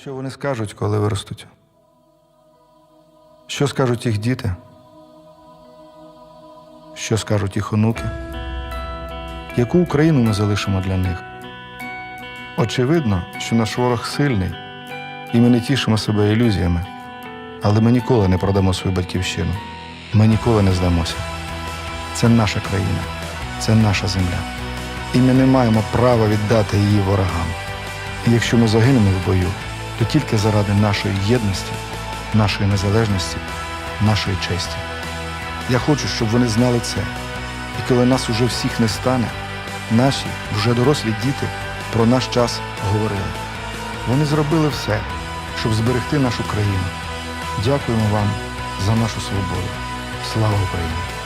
Що вони скажуть, коли виростуть? Що скажуть їх діти? Що скажуть їх онуки? Яку Україну ми залишимо для них? Очевидно, що наш ворог сильний, і ми не тішимо себе ілюзіями, але ми ніколи не продамо свою батьківщину. Ми ніколи не здамося. Це наша країна, це наша земля. І ми не маємо права віддати її ворогам. І якщо ми загинемо в бою, то тільки заради нашої єдності, нашої незалежності, нашої честі. Я хочу, щоб вони знали це. І коли нас уже всіх не стане, наші вже дорослі діти про наш час говорили. Вони зробили все, щоб зберегти нашу країну. Дякуємо вам за нашу свободу. Слава Україні!